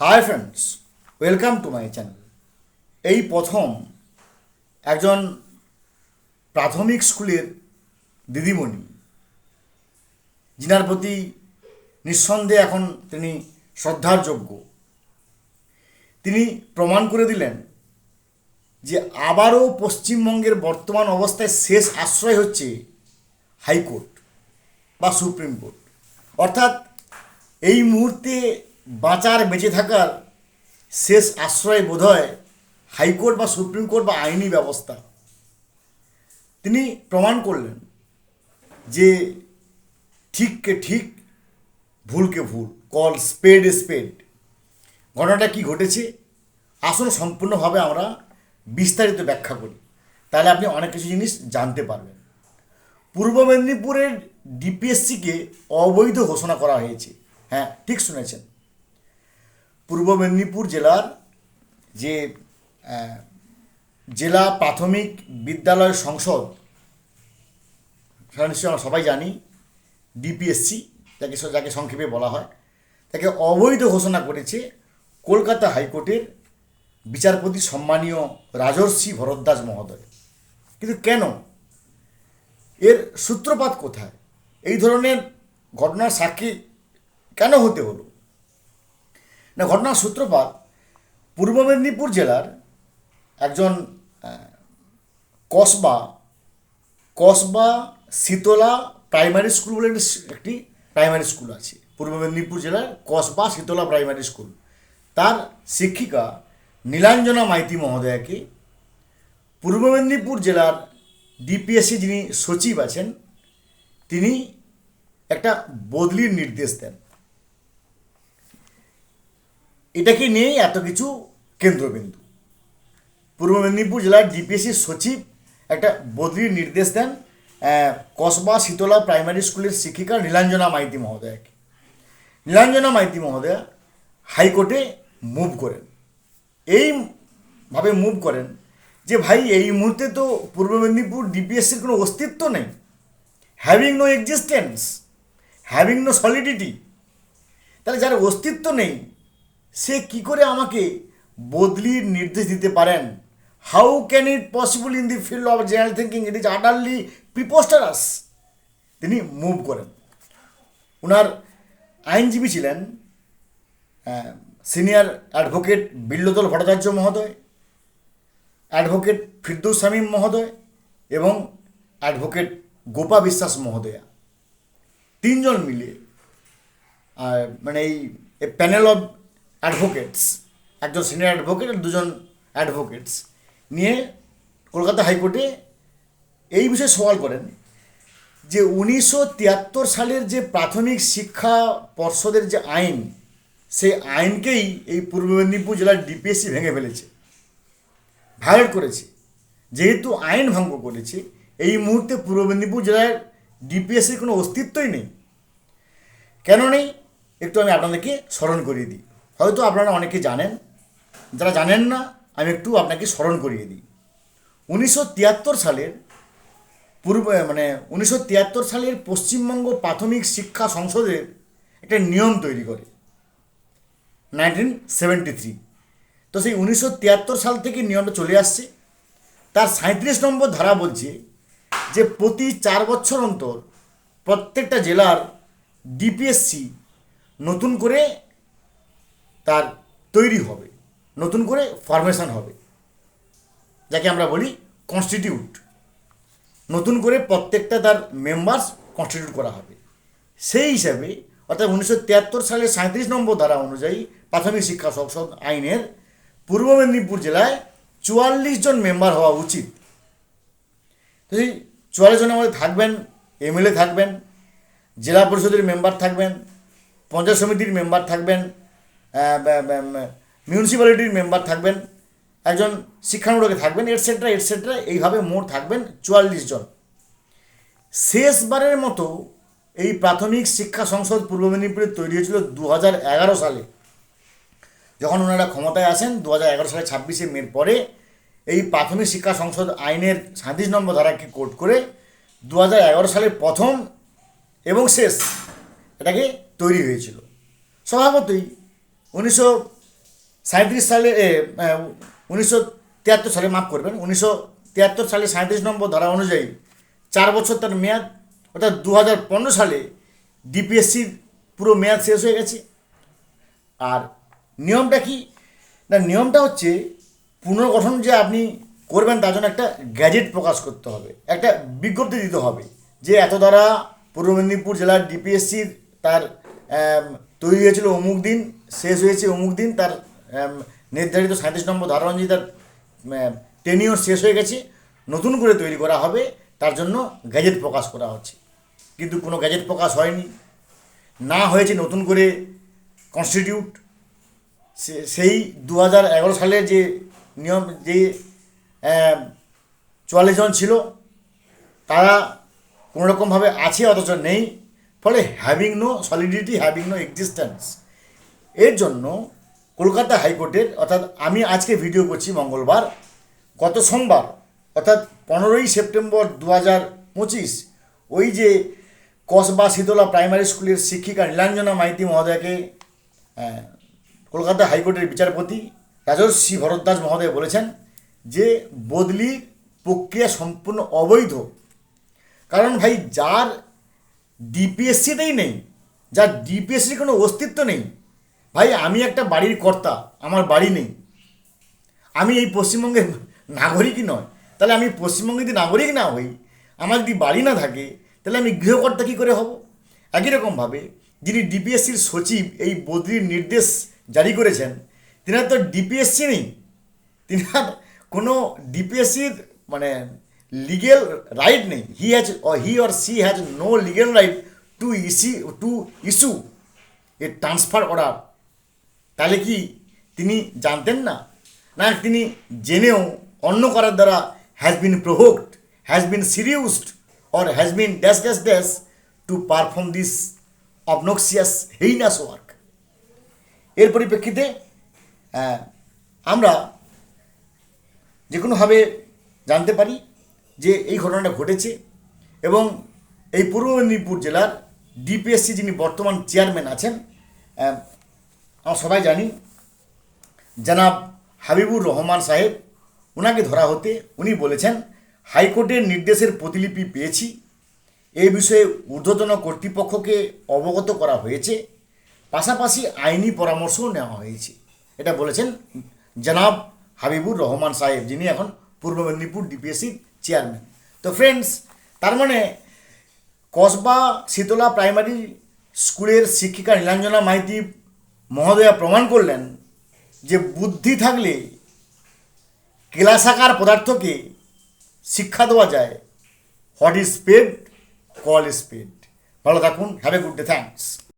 Hi friends welcome to my channel এই প্রথম একজন প্রাথমিক স্কুলের দিদিমণি। যিনার প্রতি নিঃসন্দেহে এখন তিনি শ্রদ্ধার যোগ্য। তিনি প্রমাণ করে দিলেন যে আবারও পশ্চিমবঙ্গের বর্তমান অবস্থায় শেষ আশ্রয় হচ্ছে হাইকোর্ট বা সুপ্রিম কোর্ট। অর্থাৎ এই মুহূর্তে বাঁচার বেঁচে থাকার শেষ আশ্রয় বোধহয় হাইকোর্ট বা সুপ্রিম কোর্ট বা আইনি ব্যবস্থা। তিনি প্রমাণ করলেন যে ঠিককে ঠিক, ভুলকে ভুল, কল স্পেড স্পেড। ঘটনাটা কি ঘটেছে? আসলে সম্পূর্ণভাবে আমরা বিস্তারিত ব্যাখ্যা করি। তাহলে আপনি অনেক কিছু জিনিস জানতে পারবেন। পূর্ব মেদিনীপুরের ডিপিএসসিকে অবৈধ ঘোষণা করা হয়েছে। হ্যাঁ ঠিক শুনেছেন। পূর্ব মেদিনীপুর জেলার যে জেলা প্রাথমিক বিদ্যালয় সংসদ নিশ্চয়ই আমরা সবাই জানি, ডিপিএসসি, যাকে যাকে সংক্ষেপে বলা হয়, তাকে অবৈধ ঘোষণা করেছে কলকাতা হাইকোর্টের বিচারপতি সম্মানীয় রাজর্ষি ভরদ্বাজ মহোদয়। কিন্তু কেন? এর সূত্রপাত কোথায়? এই ধরনের ঘটনার সাক্ষী কেন হতে হলো? না, ঘটনার সূত্রপাত পূর্ব মেদিনীপুর জেলার একজন কসবা কসবা শীতলা প্রাইমারি স্কুল বলে একটি প্রাইমারি স্কুল আছে। পূর্ব মেদিনীপুর জেলার কসবা শীতলা প্রাইমারি স্কুল। তার শিক্ষিকা নীলাঞ্জনা মাইতি মহোদয়াকে পূর্ব মেদিনীপুর জেলার ডিপিএসসি যিনি সচিব আছেন, তিনি একটা বদলির নির্দেশ দেন। এটাকে নিয়েই এত কিছু কেন্দ্রবিন্দু? পূর্ব মেদিনীপুর জেলার ডিপিএসসি সচিব একটা বদলির নির্দেশ দেন কসবা শীতলা প্রাইমারি স্কুলের শিক্ষিকা নীলাঞ্জনা মাইতি মহোদয়াকে। নীলাঞ্জনা মাইতি মহোদয়া হাইকোর্টে মুভ করেন। এইভাবে মুভ করেন যে, ভাই, এই মুহূর্তে তো পূর্ব মেদিনীপুর ডিপিএসসির কোনো অস্তিত্ব নেই। Having no existence having no solidity তাহলে যার অস্তিত্ব নেই সে কি করে আমাকে বদলির নির্দেশ দিতে পারেন? How can it possible in the field of general thinking it is utterly preposterous তিনি মুভ করেন। ওনার আইনজীবী ছিলেন সিনিয়র অ্যাডভোকেট বিল্লদল ভট্টাচার্য মহোদয় অ্যাডভোকেট ফিরদৌস শামীম মহোদয় এবং অ্যাডভোকেট গোপা বিশ্বাস মহোদয়া। তিনজন মিলে মানে এই প্যানেল অফ অ্যাডভোকেটস একজন সিনিয়র অ্যাডভোকেট আর দুজন অ্যাডভোকেটস নিয়ে কলকাতা হাইকোর্টে এই বিষয়ে সওয়াল করেন যে উনিশশো তিয়াত্তর সালের যে প্রাথমিক শিক্ষা পর্ষদের যে আইন, সেই আইনকেই এই পূর্ব মেদিনীপুর জেলার ডিপিএসসি ভেঙে ফেলেছে ভায়োলেট করেছে। যেহেতু আইন ভঙ্গ করেছে, এই মুহূর্তে পূর্ব মেদিনীপুর জেলার ডিপিএসসির কোনো অস্তিত্বই নেই। কেন নেই? একটু আমি আপনাদেরকে স্মরণ করিয়ে দিই। হয়তো আপনারা অনেকে জানেন, যারা জানেন না, আমি একটু আপনাকে স্মরণ করিয়ে দিই। উনিশশো তিয়াত্তর সালের পূর্ব মানে উনিশশো তিয়াত্তর সালের পশ্চিমবঙ্গ প্রাথমিক শিক্ষা সংসদের একটা নিয়ম তৈরি করে, নাইনটিন সেভেন্টি থ্রি। তো সেই উনিশশো তিয়াত্তর সাল থেকে নিয়মটা চলে আসছে। তার সাঁত্রিশ নম্বর ধারা বলছে যে প্রতি চার বছর অন্তর প্রত্যেকটা জেলার ডিপিএসসি নতুন করে তার তৈরি হবে, নতুন করে ফরমেশন হবে, যাকে আমরা বলি কনস্টিটিউট নতুন করে প্রত্যেকটা তার মেম্বার্স কনস্টিটিউট করা হবে। সেই হিসাবে, অর্থাৎ উনিশশো তিয়াত্তর সালের সাঁত্রিশ নম্বর ধারা অনুযায়ী প্রাথমিক শিক্ষা সংসদ আইনের পূর্ব মেদিনীপুর জেলায় চুয়াল্লিশ জন মেম্বার হওয়া উচিত। চুয়াল্লিশ জনের মধ্যে থাকবেন, এমএলএ থাকবেন, জেলা পরিষদের মেম্বার থাকবেন, পঞ্চায়েত সমিতির মেম্বার থাকবেন মিউনিসিপ্যালিটির মেম্বার থাকবেন, একজন শিক্ষানুরাগে থাকবেন এটসেট্রা এটসেট্রা এইভাবে মোট থাকবেন চুয়াল্লিশ জন। শেষবারের মতো এই প্রাথমিক শিক্ষা সংসদ পূর্ব মেদিনীপুরে তৈরি হয়েছিল দু হাজার এগারো সালে। যখন ওনারা ক্ষমতায় আসেন দু এগারো সালে ছাব্বিশে মের পরে এই প্রাথমিক শিক্ষা সংসদ আইনের সাঁত্রিশ নম্বর ধারাকে কোর্ট করে দু সালের প্রথম এবং শেষ এটাকে তৈরি হয়েছিল। স্বভাবতই উনিশশো সালে উনিশশো তিয়াত্তর সালে, মাফ করবেন, উনিশশো তিয়াত্তর সালে সাঁত্রিশ নম্বর ধারা অনুযায়ী চার বছর তার মেয়াদ, অর্থাৎ দু হাজার পনেরো সালে ডিপিএসসির পুরো মেয়াদ শেষ হয়ে গেছে। আর নিয়মটা কি? না, নিয়মটা হচ্ছে পুনর্গঠন যে আপনি করবেন তার জন্য একটা গ্যাজেট প্রকাশ করতে হবে, একটা বিজ্ঞপ্তি দিতে হবে যে এত দ্বারা পূর্ব মেদিনীপুর জেলার ডিপিএসসির তার তৈরি হয়েছিল অমুক দিন শেষ হয়েছে অমুক দিন, তার নির্ধারিত সাঁত্রিশ নম্বর ধারা অনুযায়ী তার টেনিওর শেষ হয়ে গেছে। নতুন করে তৈরি করা হবে, তার জন্য গ্যাজেট প্রকাশ করা হচ্ছে। কিন্তু কোনো গ্যাজেট প্রকাশ হয়নি। না হয়েছে নতুন করে কনস্টিটিউট সেই দু হাজার এগারো সালের যে নিয়ম, যে চুয়াল্লিশ জন ছিল, তারা কোনোরকমভাবে আছে, অথচ নেই। ফলে having no solidity having no existence এর জন্য কলকাতা হাইকোর্টের, অর্থাৎ আমি আজকে ভিডিও করছি মঙ্গলবার, গত সোমবার, অর্থাৎ পনেরোই সেপ্টেম্বর দু হাজার পঁচিশ, ওই যে কসবা শীতলা প্রাইমারি স্কুলের শিক্ষিকা নীলাঞ্জনা মাইতি মহোদয়কে কলকাতা হাইকোর্টের বিচারপতি রাজর্ষি ভরদ্বাজ মহোদয় বলেছেন যে বদলি প্রক্রিয়া সম্পূর্ণ অবৈধ। কারণ ভাই, যার ডিপিএসসিতেই নেই যার ডিপিএসসির কোনো অস্তিত্ব নেই ভাই, আমি একটা বাড়ির কর্তা, আমার বাড়ি নেই। আমি এই পশ্চিমবঙ্গের নাগরিকই নয়। তাহলে আমি পশ্চিমবঙ্গে যদি নাগরিক না হই, আমার যদি বাড়ি না থাকে, তাহলে আমি গৃহকর্তা কী করে হব? একই রকমভাবে যিনি ডিপিএসসির সচিব এই বদলির নির্দেশ জারি করেছেন, তিনার তো ডিপিএসসি নেই। তিনি তিনার কোনো ডিপিএসসির মানে লিগেল রাইট নেই। He has he or she has no legal right to is to issue a transfer order তাহলে কি তিনি জানতেন না? না, তিনি জেনেও অন্য করার দ্বারা has been provoked has been seduced or has been dash dash dash to perform this obnoxious heinous work এর পরিপ্রেক্ষিতে আমরা যে কোনোভাবে জানতে পারি যে এই ঘটনাটা ঘটেছে এবং এই পূর্ব মেদিনীপুর জেলার ডিপিএসসি যিনি বর্তমান চেয়ারম্যান আছেন আমরা সবাই জানি জনাব হাবিবুর রহমান সাহেব ওনাকে ধরা হতে উনি বলেছেন হাইকোর্টের নির্দেশের প্রতিলিপি পেয়েছি এই বিষয়ে ঊর্ধ্বতন কর্তৃপক্ষকে অবগত করা হয়েছে। পাশাপাশি আইনি পরামর্শও নেওয়া হয়েছে। এটা বলেছেন জনাব হাবিবুর রহমান সাহেব, যিনি এখন পূর্ব মেদিনীপুর ডিপিএসসির চেয়ারম্যান। তো ফ্রেন্ডস, তার মানে কসবা শীতলা প্রাইমারি স্কুলের শিক্ষিকা নীলাঞ্জনা মাইতি মহোদয়া প্রমাণ করলেন যে বুদ্ধি থাকলে কেলাসাকার পদার্থকে শিক্ষা দেওয়া যায়। What is spade call spade ভালো থাকুন। Have a good day thanks